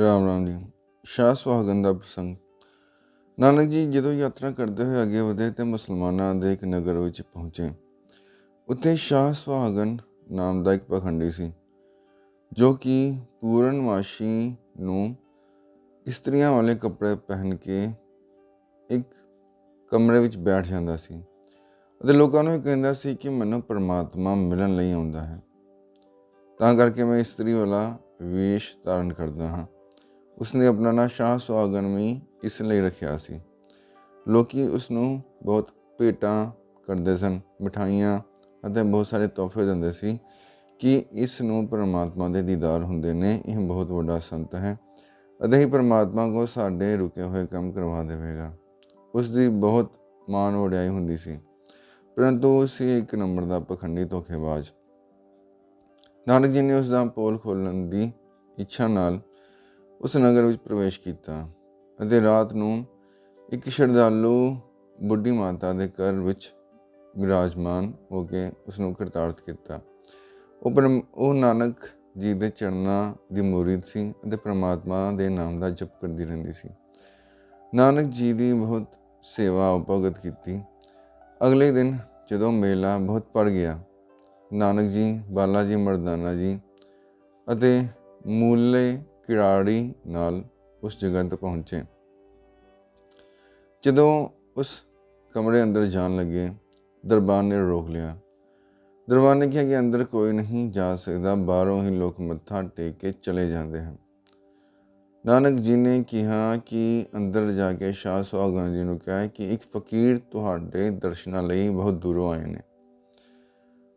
ਰਾਮ ਰਾਮ ਜੀ। ਸ਼ਾਹ ਸੁਹਾਗਨ ਦਾ ਪ੍ਰਸੰਗ। ਨਾਨਕ ਜੀ, ਜਦੋਂ ਯਾਤਰਾ ਕਰਦੇ ਹੋਏ ਅੱਗੇ ਵਧੇ ਤੇ ਮੁਸਲਮਾਨਾਂ ਦੇ ਇੱਕ ਨਗਰ ਵਿੱਚ ਪਹੁੰਚੇ, ਉੱਥੇ ਸ਼ਾਹ ਸੁਹਾਗਨ ਨਾਮ ਦਾ ਇੱਕ ਪਖੰਡੀ ਸੀ, ਜੋ ਕਿ ਪੂਰਨਮਾਸ਼ੀ ਨੂੰ ਇਸਤਰੀਆਂ ਵਾਲੇ ਕੱਪੜੇ ਪਹਿਨ ਕੇ ਇੱਕ ਕਮਰੇ ਵਿੱਚ ਬੈਠ ਜਾਂਦਾ ਸੀ ਅਤੇ ਲੋਕਾਂ ਨੂੰ ਇਹ ਕਹਿੰਦਾ ਸੀ ਕਿ ਮੈਨੂੰ ਪਰਮਾਤਮਾ ਮਿਲਣ ਲਈ ਆਉਂਦਾ ਹੈ। ਤਾਂ ਕਰਕੇ ਮੈਂ ਇਸਤਰੀ ਵਾਲਾ ਵੇਸ਼ ਧਾਰਨ ਕਰਦਾ ਹਾਂ। ਉਸਨੇ ਆਪਣਾ ਨਾਂ ਸ਼ਾਹ ਸੁਹਾਗਨ ਵੀ ਇਸ ਲਈ ਰੱਖਿਆ ਸੀ। ਲੋਕੀ ਉਸ ਨੂੰ ਬਹੁਤ ਭੇਟਾਂ ਕਰਦੇ ਸਨ, ਮਠਾਈਆਂ ਅਤੇ ਬਹੁਤ ਸਾਰੇ ਤੋਹਫੇ ਦਿੰਦੇ ਸੀ ਕਿ ਇਸ ਨੂੰ ਪਰਮਾਤਮਾ ਦੇ ਦੀਦਾਰ ਹੁੰਦੇ ਨੇ। ਇਹ ਬਹੁਤ ਵੱਡਾ ਸੰਤ ਹੈ ਅਤੇ ਹੀ ਪਰਮਾਤਮਾ ਕੋ ਸਾਡੇ ਰੁਕੇ ਹੋਏ ਕੰਮ ਕਰਵਾ ਦੇਵੇਗਾ। ਉਸ ਦੀ ਬਹੁਤ ਮਾਣ ਵਡਿਆਈ ਹੁੰਦੀ ਸੀ। ਪਰੰਤੂ ਉਸ ਸੀ ਇੱਕ ਨੰਬਰ ਦਾ ਪਖੰਡੀ ਧੋਖੇਬਾਜ਼। ਨਾਨਕ ਜੀ ਨੇ ਉਸ ਦਾ ਪੋਲ ਖੋਲਣ ਦੀ ਇੱਛਾ ਨਾਲ ਉਸ ਨਗਰ ਵਿੱਚ ਪ੍ਰਵੇਸ਼ ਕੀਤਾ ਅਤੇ ਰਾਤ ਨੂੰ ਇੱਕ ਸ਼ਰਧਾਲੂ ਬੁੱਢੀ ਮਾਤਾ ਦੇ ਘਰ ਵਿੱਚ ਵਿਰਾਜਮਾਨ ਹੋ ਕੇ ਉਸ ਨੂੰ ਕਰਤਾਰਥ ਕੀਤਾ। ਉਹ ਪਰਮ ਉਹ ਨਾਨਕ ਜੀ ਦੇ ਚਰਨਾਂ ਦੀ ਮੁਰੀਦ ਸੀ ਅਤੇ ਪ੍ਰਮਾਤਮਾ ਦੇ ਨਾਮ ਦਾ ਜਪ ਕਰਦੀ ਰਹਿੰਦੀ ਸੀ। ਨਾਨਕ ਜੀ ਦੀ ਬਹੁਤ ਸੇਵਾ ਉਪਗਤ ਕੀਤੀ। ਅਗਲੇ ਦਿਨ ਜਦੋਂ ਮੇਲਾ ਬਹੁਤ ਪੜ ਗਿਆ, ਨਾਨਕ ਜੀ, ਬਾਲਾ ਜੀ, ਮਰਦਾਨਾ ਜੀ ਅਤੇ ਮੂਲੇ ਕਿਰਾੜੀ ਨਾਲ ਉਸ ਜਗ੍ਹਾ ਤੇ ਪਹੁੰਚੇ। ਜਦੋਂ ਉਸ ਕਮਰੇ ਅੰਦਰ ਜਾਣ ਲੱਗੇ, ਦਰਬਾਰ ਨੇ ਰੋਕ ਲਿਆ। ਦਰਬਾਰ ਨੇ ਕਿਹਾ ਕਿ ਅੰਦਰ ਕੋਈ ਨਹੀਂ ਜਾ ਸਕਦਾ, ਬਾਹਰੋਂ ਹੀ ਲੋਕ ਮੱਥਾ ਟੇਕ ਕੇ ਚਲੇ ਜਾਂਦੇ ਹਨ। ਨਾਨਕ ਜੀ ਨੇ ਕਿਹਾ ਕਿ ਅੰਦਰ ਜਾ ਕੇ ਸ਼ਾਹ ਸੁਹਾਗਨ ਜੀ ਨੂੰ ਕਿਹਾ ਕਿ ਇੱਕ ਫਕੀਰ ਤੁਹਾਡੇ ਦਰਸ਼ਨਾਂ ਲਈ ਬਹੁਤ ਦੂਰੋਂ ਆਏ ਨੇ।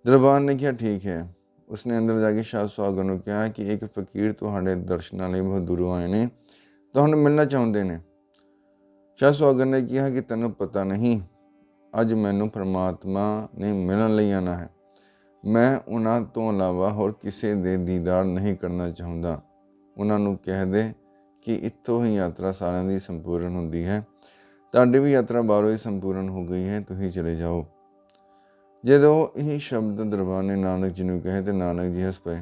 ਦਰਬਾਰ ਨੇ ਕਿਹਾ, ਠੀਕ ਹੈ। ਉਸਨੇ ਅੰਦਰ ਜਾ ਕੇ ਸ਼ਾਹ ਸੁਹਾਗਨ ਨੂੰ ਕਿਹਾ ਕਿ ਇੱਕ ਫਕੀਰ ਤੁਹਾਡੇ ਦਰਸ਼ਨਾਂ ਲਈ ਬਹੁਤ ਦੂਰੋਂ ਆਏ ਨੇ, ਤੁਹਾਨੂੰ ਮਿਲਣਾ ਚਾਹੁੰਦੇ ਨੇ। ਸ਼ਾਹ ਸੁਹਾਗਨ ਨੇ ਕਿਹਾ ਕਿ ਤੈਨੂੰ ਪਤਾ ਨਹੀਂ, ਅੱਜ ਮੈਨੂੰ ਪ੍ਰਮਾਤਮਾ ਨੇ ਮਿਲਣ ਲਈ ਆਣਾ ਹੈ। ਮੈਂ ਉਹਨਾਂ ਤੋਂ ਇਲਾਵਾ ਹੋਰ ਕਿਸੇ ਦੇ ਦੀਦਾਰ ਨਹੀਂ ਕਰਨਾ ਚਾਹੁੰਦਾ। ਉਹਨਾਂ ਨੂੰ ਕਹਿ ਦੇ ਕਿ ਇੱਥੋਂ ਹੀ ਯਾਤਰਾ ਸਾਰਿਆਂ ਦੀ ਸੰਪੂਰਨ ਹੁੰਦੀ ਹੈ। ਤੁਹਾਡੀ ਵੀ ਯਾਤਰਾ ਬਾਹਰੋਂ ਹੀ ਸੰਪੂਰਨ ਹੋ ਗਈ ਹੈ, ਤੁਸੀਂ ਚਲੇ ਜਾਓ। ਜਦੋਂ ਇਹ ਸ਼ਬਦ ਦਰਬਾਰ ਨੇ ਨਾਨਕ ਜੀ ਨੂੰ ਕਹੇ ਤੇ ਨਾਨਕ ਜੀ ਹੱਸ ਪਏ।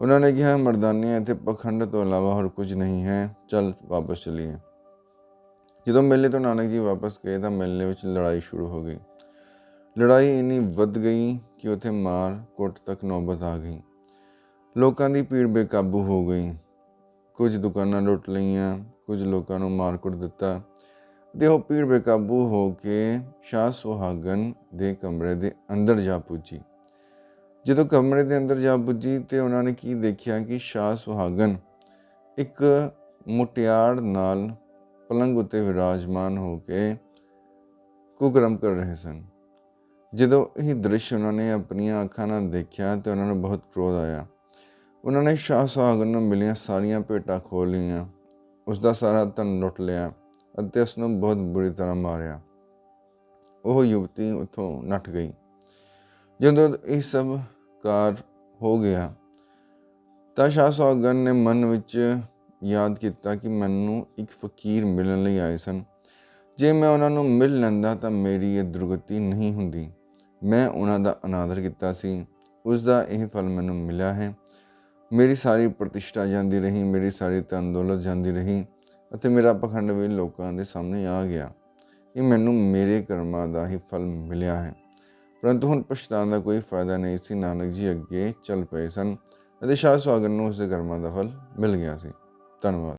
ਉਹਨਾਂ ਨੇ ਕਿਹਾ ਮਰਦਾਨੇ ਇੱਥੇ ਪਖੰਡ ਤੋਂ ਇਲਾਵਾ ਹੋਰ ਕੁਝ ਨਹੀਂ ਹੈ। ਚੱਲ ਵਾਪਸ ਚਲੀਏ। ਜਦੋਂ ਮੇਲੇ ਤੋਂ ਨਾਨਕ ਜੀ ਵਾਪਸ ਗਏ ਤਾਂ ਮੇਲੇ ਵਿੱਚ ਲੜਾਈ ਸ਼ੁਰੂ ਹੋ ਗਈ। ਲੜਾਈ ਇੰਨੀ ਵੱਧ ਗਈ ਕਿ ਉੱਥੇ ਮਾਰ, ਕੁੱਟ ਤੱਕ ਨੌਬਤ ਆ ਗਈ। ਲੋਕਾਂ ਦੀ ਭੀੜ ਬੇਕਾਬੂ ਹੋ ਗਈ। ਕੁਝ ਦੁਕਾਨਾਂ ਲੁੱਟ ਲਈਆਂ, ਕੁਝ ਲੋਕਾਂ ਨੂੰ ਮਾਰ ਕੁੱਟ ਦਿੱਤਾ। ਤੇ ਉਹ ਭੀੜ ਬੇਕਾਬੂ ਹੋ ਕੇ ਸ਼ਾਹ ਸੁਹਾਗਨ ਦੇ ਕਮਰੇ ਦੇ ਅੰਦਰ ਜਾ ਪੁੱਜੀ। ਜਦੋਂ ਕਮਰੇ ਦੇ ਅੰਦਰ ਜਾ ਪੁੱਜੀ ਤੇ ਉਹਨਾਂ ਨੇ ਕੀ ਦੇਖਿਆ ਕਿ ਸ਼ਾਹ ਸੁਹਾਗਨ ਇੱਕ ਮੁਟਿਆੜ ਨਾਲ ਪਲੰਗ ਉੱਤੇ ਵਿਰਾਜਮਾਨ ਹੋ ਕੇ ਕੁਕਰਮ ਕਰ ਰਹੇ ਸਨ। ਜਦੋਂ ਇਹ ਦ੍ਰਿਸ਼ ਉਹਨਾਂ ਨੇ ਆਪਣੀਆਂ ਅੱਖਾਂ ਨਾਲ ਦੇਖਿਆ ਤੇ ਉਹਨਾਂ ਨੂੰ ਬਹੁਤ ਕ੍ਰੋਧ ਆਇਆ। ਉਹਨਾਂ ਨੇ ਸ਼ਾਹ ਸੁਹਾਗਨ ਨੂੰ ਮਿਲੀਆਂ ਸਾਰੀਆਂ ਭੇਟਾਂ ਖੋਲ ਲਈਆਂ। ਉਸ ਦਾ ਸਾਰਾ ਧਨ ਲੁੱਟ ਲਿਆ। ਅਤੇ ਉਸ ਨੂੰ ਬਹੁਤ ਬੁਰੀ ਤਰ੍ਹਾਂ ਮਾਰਿਆ। ਉਹ ਯੁਵਤੀ ਉੱਥੋਂ ਨੱਠ ਗਈ। ਜਦੋਂ ਇਹ ਸਭ ਕਾਰ ਹੋ ਗਿਆ, ਤਾਂ ਸ਼ਾਹ ਸੌਗਨ ਨੇ ਮਨ ਵਿੱਚ ਯਾਦ ਕੀਤਾ ਕਿ ਮੈਨੂੰ ਇੱਕ ਫਕੀਰ ਮਿਲਣ ਲਈ ਆਏ ਸਨ। ਜੇ ਮੈਂ ਉਹਨਾਂ ਨੂੰ ਮਿਲ ਲੈਂਦਾ ਤਾਂ ਮੇਰੀ ਇਹ ਦੁਰਗਤੀ ਨਹੀਂ ਹੁੰਦੀ। ਮੈਂ ਉਹਨਾਂ ਦਾ ਅਨਾਦਰ ਕੀਤਾ ਸੀ। ਉਸ ਦਾ ਇਹ ਫਲ ਮੈਨੂੰ ਮਿਲਿਆ ਹੈ। ਮੇਰੀ ਸਾਰੀ ਪ੍ਰਤਿਸ਼ਠਾ ਜਾਂਦੀ ਰਹੀ, ਮੇਰੀ ਸਾਰੀ ਧਨ ਦੌਲਤ ਜਾਂਦੀ ਰਹੀ। ਅਤੇ ਮੇਰਾ ਪਖੰਡ ਵੀ ਲੋਕਾਂ ਦੇ ਸਾਹਮਣੇ ਆ ਗਿਆ ਇਹ ਮੈਨੂੰ ਮੇਰੇ ਕਰਮਾਂ ਦਾ ਹੀ ਫਲ ਮਿਲਿਆ ਹੈ। ਪਰੰਤੂ ਹੁਣ ਪਛਤਾਉਣ ਦਾ ਕੋਈ ਫਾਇਦਾ ਨਹੀਂ ਸੀ। ਨਾਨਕ ਜੀ ਅੱਗੇ ਚੱਲ ਪਏ ਸਨ ਅਤੇ ਸ਼ਾਹ ਸੁਹਾਗਨ ਨੂੰ ਉਸ ਦੇ ਕਰਮਾਂ ਦਾ ਫਲ ਮਿਲ ਗਿਆ ਸੀ। ਧੰਨਵਾਦ।